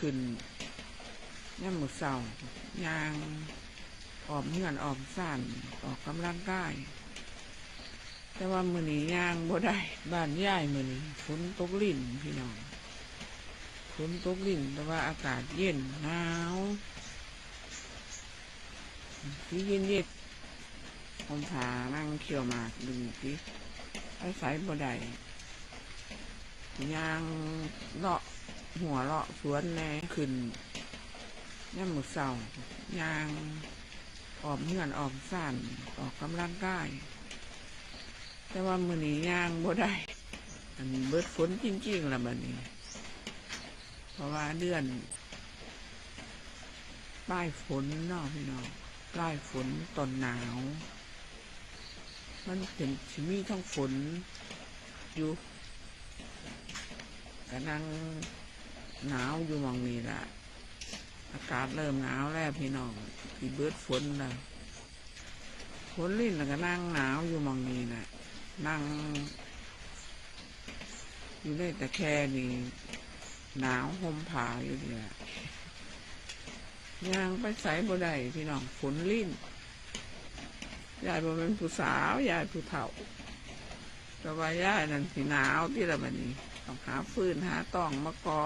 ขึ้นย่ำมือเสายางออมเหือนออมซ่นออกกำลังกายแต่ว่ามือนี้ยางบ่ได้บ้านย่ายมือนี้ฝนตกลิ่นพี่น้องฝนตกลิ่นแต่ว่าอากาศเย็นหนาวที่เย็นเย็นผมผานั่งเขียวหมากดึงที่อาศัยบ่ได้ยางเลาะ หัวเลาะสวนแน่ขึ้นย่ำมือเสายางออมเหือนออมซ่นออกกำลังกายแต่ว่ามือนี้ย่างบ่ได้ อันเบิดฝนจริงๆละบัดนี้ เพราะว่าเดือนปลายฝนเนาะพี่น้องปลายฝนตอนหนาว มันเป็นชิมีทั้งฝนอยู่กำลัง หนาวอยู่มองนี้ละอากาศเริ่มหนาวแล้วพี่น้องที่เบิดฝนละฝนลิ่นแล้วก็นั่งหนาวอยู่มองนี้นะนั่ง อยู่ในแต่แค่นี้หนาวห่มผ้าอยู่นี่แหละย่างไปใส่บ่ได้พี่น้องฝนลิ่นยายบ่เป็นผู้สาวยายผู้เฒ่าแต่ว่ายายนั่นสิหนาวที่ละบัดนี้ต้องหาฟืนหาตองมากอ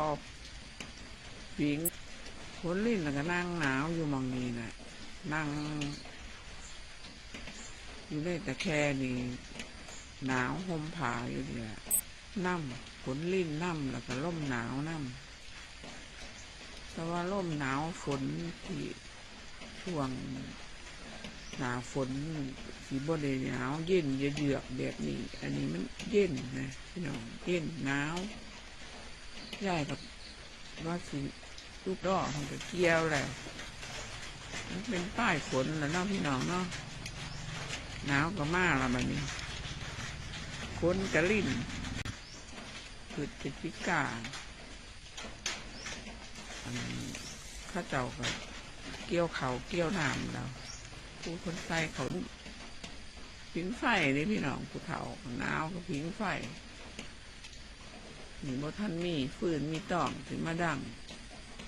บผิงฝนลิ่นแล้วก็นั่งหนาวอยู่มองนี้นะนั่ง อยู่ในแต่แค่นี้หนาวห่มผ้าอยู่นี่แหละน้ำฝนลิ่นน้ำแล้วก็ล่มหนาวน้ำแต่ว่าล่มหนาวฝนที่ช่วงหนาฝนสีบริหนาว เย็นเยือกแบบนี้ อันนี้มันเย็นนะพี่น้องเย็นหนาวย่ายกับ ว่าสิลูกดอกมันก็เกี่ยวแล้วมันเป็นป้ายฝนแล้วเนาะพี่น้องเนาะหนาวก็มาละบัดนี้ฝนกระลิ่นคือจิตวิกาอันเข้าเจ้าก็เกี่ยวเขาเกี่ยวน้ำแล้วผู้คนใส่เขาผิงไฟนี่พี่น้องผู้เฒ่าหนาวก็ผิงไฟ นี่บ่ท่านมีฟืนมีตองถึงมาดัง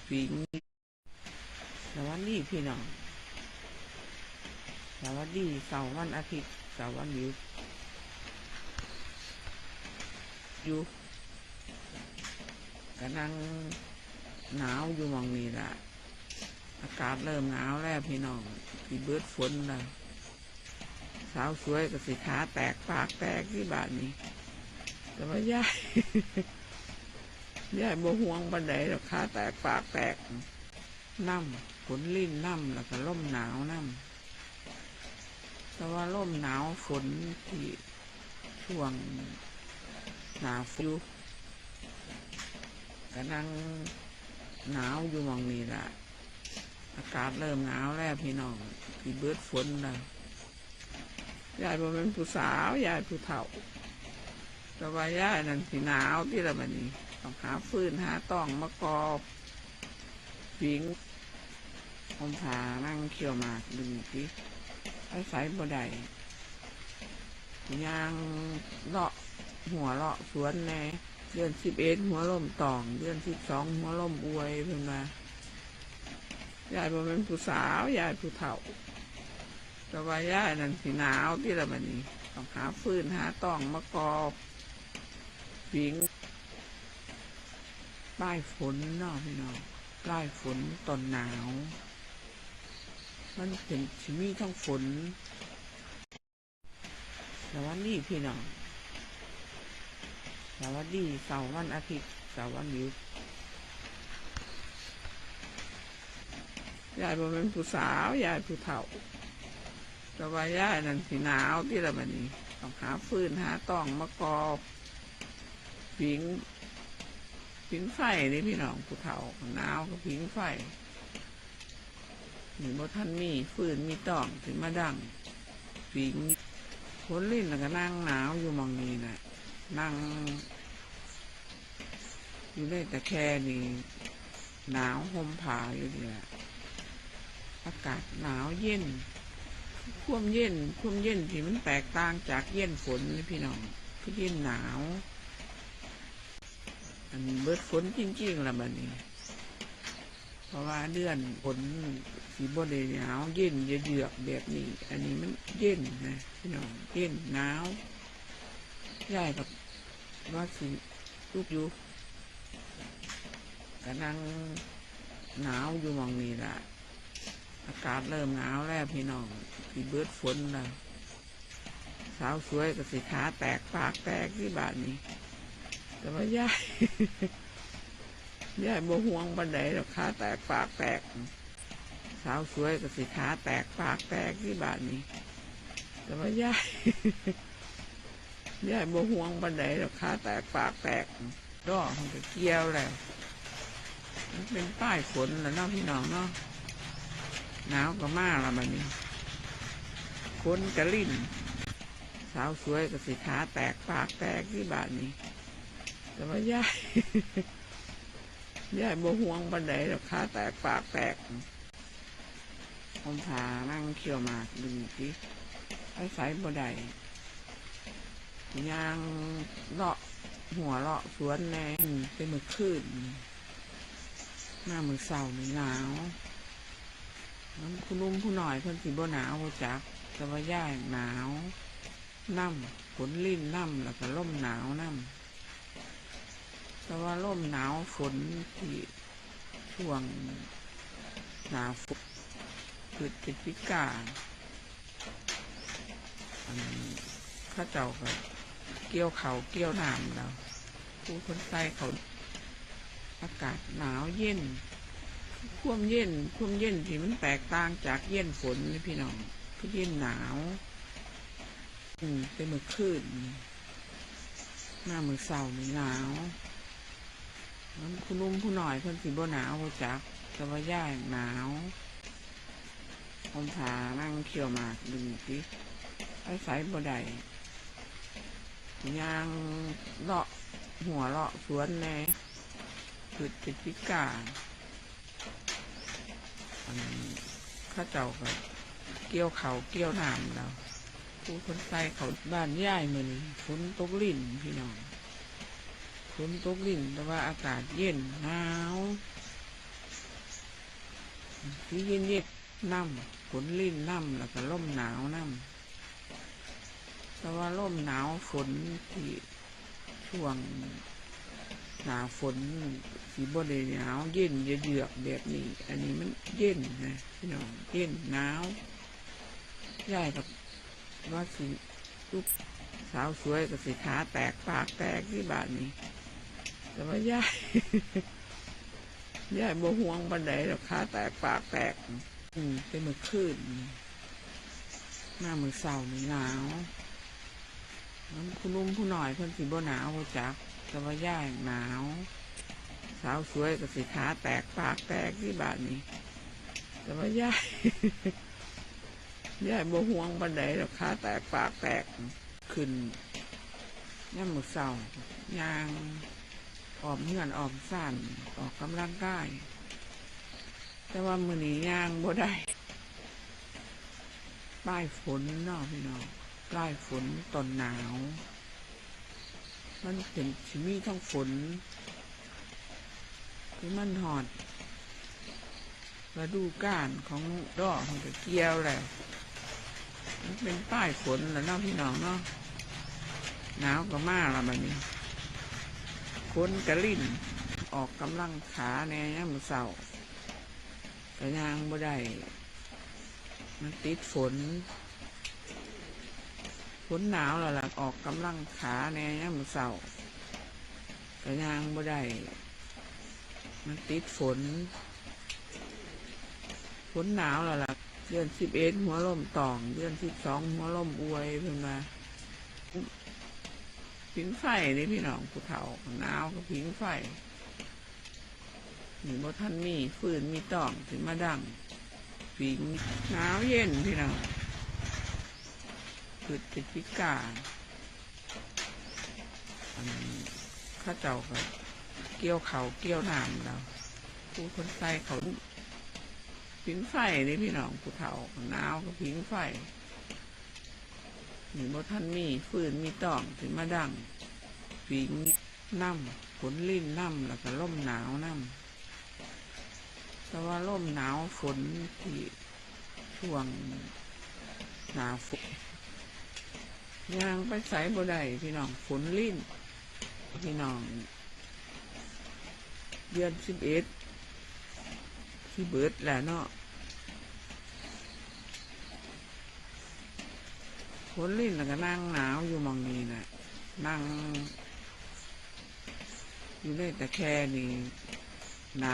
ผิงสวัสดีพี่น้องสวัสดีเสาร์วันอาทิตย์เสาร์วันหยุดอยู่กำลังหนาวอยู่มองนี้ละอากาศเริ่มหนาวแล้วพี่น้องที่เบิดฝนละสาวสวยกับสิขาแตกปากแตกที่บ้านนี้แต่ว่าย่าย ยายบ่ห่วงบันไดหรอกขาแตกปากแตกน้ำฝนลิ่นน้ำแล้วก็ล่มหนาวน้ำแต่ว่าล่มหนาวฝนที่ช่วงหนาวฟิวกำลังหนาวอยู่มองนี้ละอากาศเริ่มหนาวแล้วพี่น้องที่เบิดฝนแล้วยายบ่เป็นผู้สาวยายผู้เฒ่าแต่ว่ายายนั่นสิหนาวที่ละบัดนี้ ต้องหาฟืนหาตองมากอบผิงผมผานั่งเขียวหมากดึงที่อาศัยบ่ได้ยางเลาะหัวเลาะสวนแน่เดือนสิบเอ็ดหัวล่มตอง เดือนสิบสองหัวล่มอวยเพิ่นมายายบ่เป็นผู้สาวยายผู้เฒ่าแต่ว่ายายนั่นสิหนาวที่ละบัดนี้ต้องหาฟืนหาตองมากอบผิง ปลายฝนเนาะพี่น้องปลายฝนตอนหนาว มันเป็นชิมีทั้งฝนสวัสดีพี่น้องสวัสดีเสาร์วันอาทิตย์เสาร์วันหยุดยายบ่เป็นผู้สาวยายผู้เฒ่าแต่ว่ายายนั่นสิหนาวที่ละบัดนี้ต้องหาฟืนหาตองมากอบผิง ผิงไฟนี่พี่น้องผู้เฒ่าหนาวก็ผิงไฟนี่บ่ท่านมีฟืนมีตองถึงมาดังผิงฝนลิ่นแล้วก็นั่งหนาวอยู่มองนี้นะนั่งอยู่ในแต่แค่นี้หนาวห่มผ้าอยู่นี่แหละอากาศหนาวเย็นความเย็นความเย็นที่มันแตกต่างจากเย็นฝนนี่พี่น้องคือเย็นหนาว อันเบิดฝนจริงๆละบัดนี้ เพราะว่าเดือนฝนสีบไดหนาวเย็นเยือกแบบนี้ อันนี้มันเย็นนะพี่น้องเย็นหนาวยายกับว่าสิลูกอยู่กำลังหนาวอยู่มองนี้ละอากาศเริ่มหนาวแล้วพี่น้องสีเบิดฝนล้วสาวสวยกับสีขาแตกปากแตกที่บ้านนี้ แต่ว่ายายยายบ่ห่วงบันไดหรอกขาแตกปากแตก สาวสวยกับสีขาแตกปากแตกที่บ้านนี้ แต่ว่ายายยายบ่ห่วงบันไดหรอกขาแตกปากแตกดอกมันก็เกี่ยวแล้ว มันเป็นป้ายฝนแล้วเนาะพี่น้องเนาะหนาวก็มากละบัดนี้ฝนกระลิ่น สาวสวยกับสีขาแตกปากแตกที่บ้านนี้ แต่ว่ายายยายบ่ห่วงบันไดหรอกขาแตกปากแตกผมพานั่งเขี่ยวมากดูสิไอ้สายบ่ได้ยางเลาะหัวเลาะสวนแน่เป็นมือคืนหน้ามือเศร้ามือหนาวน้ำคุณลุงผู้หน่อยเพิ่นสิบ่หนาวจักแต่ว่าย่ายหนาวน้ำฝนลิ่นน้ำแล้วก็ล่มหนาวน้ำ แต่ว่าล่มหนาวฝนที่ช่วงหนาฝนคือจิพิกาอันเข้าเจ้าก็เกี่ยวเขาเกี่ยวน้ำแล้วผู้คนใส่เขาอากาศหนาวเย็นควมเย็นควมเย็นที่มันแตกต่างจากเย็นฝนนี่พี่น้องคือเย็นหนาว อืมเป็นเมือคืนหน้ามือเศร้ามือหนาว คุณลุงผู้หน่อยเพิ่นสิบ่หนาวบ่จักแต่ว่าย่าหนาวผมพานั่งเขี่ยวหมากดูสิไอ้สายบ่ได้ยางเลาะหัวเลาะสวนแน่คือจิตพิการข้าเจ้าก็เกี่ยวเขาเกี่ยวน้ำแล้วผู้คนใส่เขาบ้านย่ายมือนฝนตกลิ่นพี่น้อง ฝนตกลิ่นแต่ว่าอากาศเย็นหนาวที่เย็นเย็นน้ำฝนลิ่นน้ำแล้วก็ล่มหนาวน้ำแต่ว่าล่มหนาวฝนที่ช่วงหนาฝนสีบไดหนาวเย็นเยือกแบบนี้ อันนี้มันเย็นนะพี่น้องเย็นหนาวย่ายกับว่าสิลูกสาวสวยกับสีขาแตกปากแตกที่บ้านนี้ แต่ว่ายายยายบ่ห่วงบันไดหรอกขาแตกปากแตก อืมเป็นมือคืนหน้ามือเศร้ามือหนาวน้ำคุณลุงผู้หน่อยเพิ่นสิบ่หนาวจักแต่ว่ายายหนาว สาวสวยกับสีขาแตกปากแตกที่บ้านนี้ แต่ว่ายายยายบ่ห่วงบันไดหรอกขาแตกปากแตกขึ้นย่ำมือเศร้ายาง ออมเหือนออมสั่นออกกำลังกายแต่ว่ามือนี้ยางบ่ได้ป้ายฝนนาะพี่น้องป้ายฝนตอนหนาว มันเป็นชิมีทั้งฝนที่มันหอดฤดูกาลของดอกมันก็เกี่ยวแล้วมันเป็นป้ายฝนแล้วเนาะพี่น้องเนาะหนาวก็มากละบัดนี้ ฝนกระลิ่น ออกกำลังขาแน่ยามเสาร์กระยางบ่ได้ มันติดฝน ฝนหนาวแล้วล่ะออกกำลังขาแน่ยามเสาร์กระยางบ่ได้ มันติดฝน ฝนหนาวแล้วล่ะเดือนสิบเอ็ดหัวลมตอง เดือนสิบสองหัวลมอวยเพิ่นมา ผิงไฟนี่พี่น้องผู้เฒ่าหนาวก็ผิงไฟนี่บ่ท่านมีฟืนมีตองถึงมาดังผิงหนาวเย็นพี่น้องคือจิตพิการข้าเจ้าก็เกี่ยวเขาเกี่ยวน้ำแล้วผู้คนใส่เขาผิงไฟนี่พี่น้องผู้เฒ่าหนาวก็ผิงไฟ นี่บ่ท่านมีฟืนมีตองถึงมาดังผิงน้ำฝนลิ่นน้ำแล้วก็ล่มหนาวน้ำแต่ว่าร่มหนาวฝนที่ช่วงหนาฝนยางไปใส่บ่ได้พี่น้องฝนลิ่นพี่น้องเดือนสิบเอ็ดที่เบิดแหละเนาะ ฝนลิ้นแล้วก็นั่งหนาวอยู่มองนี้นะนั่งอยู่ในแต่แค่นี่